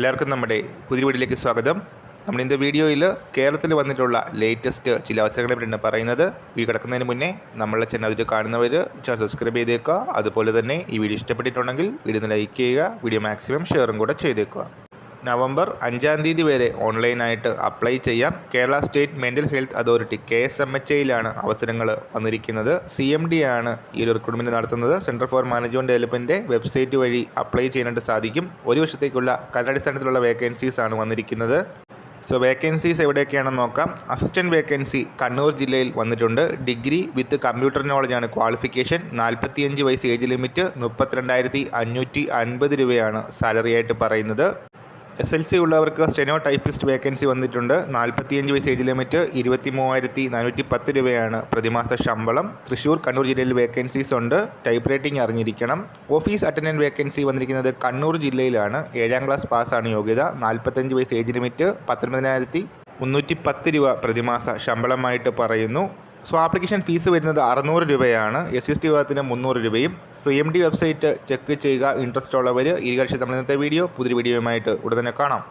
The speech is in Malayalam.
എല്ലാവർക്കും നമ്മുടെ പുതിയ വീഡിയോയിലേക്ക് സ്വാഗതം. നമ്മൾ ഇന്നത്തെ വീഡിയോയിൽ കേരളത്തിൽ വന്നിട്ടുള്ള ലേറ്റസ്റ്റ് ചില അവസരങ്ങളെ പറ്റിയാണ് പറയുന്നത്. വീ കിടക്കുന്നതിന് മുന്നേ നമ്മളെ ചാനൽ അതിൽ കാണുന്നവർ ചാനൽ സബ്സ്ക്രൈബ് ചെയ്തേക്കുക. അതുപോലെ തന്നെ ഈ വീഡിയോ ഇഷ്ടപ്പെട്ടിട്ടുണ്ടെങ്കിൽ വീഡിയോ ലൈക്ക് ചെയ്യുക വീഡിയോ മാക്സിമം ഷെയറും കൂടെ ചെയ്തേക്കുക. നവംബർ അഞ്ചാം തീയതി വരെ ഓൺലൈനായിട്ട് അപ്ലൈ ചെയ്യാം Kerala state mental health authority K S M H ഐയിലാണ് അവസരങ്ങൾ വന്നിരിക്കുന്നത്. സി എം ഡി ആണ് ഈ ഒരു റിക്രൂട്ട്മെന്റ് നടത്തുന്നത്. Centre for management development website വഴി അപ്ലൈ ചെയ്യാനായിട്ട് സാധിക്കും. ഒരു വർഷത്തേക്കുള്ള കലടിസ്ഥാനത്തിലുള്ള വേക്കൻസീസ് ആണ് വന്നിരിക്കുന്നത്. സോ വേക്കൻസീസ് എവിടെയൊക്കെയാണെന്ന് നോക്കാം. അസിസ്റ്റന്റ് വേക്കൻസി കണ്ണൂർ ജില്ലയിൽ വന്നിട്ടുണ്ട്. ഡിഗ്രി വിത്ത് കമ്പ്യൂട്ടർ നോളജാണ് ക്വാളിഫിക്കേഷൻ നാൽപ്പത്തിയഞ്ച് വയസ്സ് ഏജ് ലിമിറ്റ് മുപ്പത്തിരണ്ടായിരത്തി അഞ്ഞൂറ്റി അൻപത് രൂപയാണ് സാലറി ആയിട്ട് പറയുന്നത്. എസ് എൽ സി ഉള്ളവർക്ക് സ്റ്റെനോ ടൈപ്പിസ്റ്റ് വേക്കൻസി വന്നിട്ടുണ്ട്. നാൽപ്പത്തിയഞ്ച് വയസ്സ് ഏജ് ലിമിറ്റ് ഇരുപത്തി മൂവായിരത്തി നാനൂറ്റി പത്ത് രൂപയാണ് പ്രതിമാസ ശമ്പളം. തൃശ്ശൂർ കണ്ണൂർ ജില്ലയിൽ വേക്കൻസീസ് ഉണ്ട്. ടൈപ്പ് റൈറ്റിംഗ് അറിഞ്ഞിരിക്കണം. ഓഫീസ് അറ്റൻഡന്റ് വേക്കൻസി വന്നിരിക്കുന്നത് കണ്ണൂർ ജില്ലയിലാണ്. ഏഴാം ക്ലാസ് പാസ്സാണ് യോഗ്യത. നാൽപ്പത്തഞ്ച് വയസ്സ് ഏജ് ലിമിറ്റ് പത്തൊൻപതിനായിരത്തി മുന്നൂറ്റി പത്ത് രൂപ പ്രതിമാസ ശമ്പളമായിട്ട് പറയുന്നു. സോ ആപ്ലിക്കേഷൻ ഫീസ് വരുന്നത് അറുന്നൂറ് രൂപയാണ്. എസ് എസ് ടി വിഭാഗത്തിന് മുന്നൂറ് രൂപയും. So M D website check ചെയ്യുക. ഇൻട്രസ്റ്റ് ഉള്ളവർ ഈ കഴിച്ച് നമ്മൾ ഇന്നത്തെ വീഡിയോ പുതിയ വീഡിയോയുമായിട്ട് ഉടനെ കാണാം.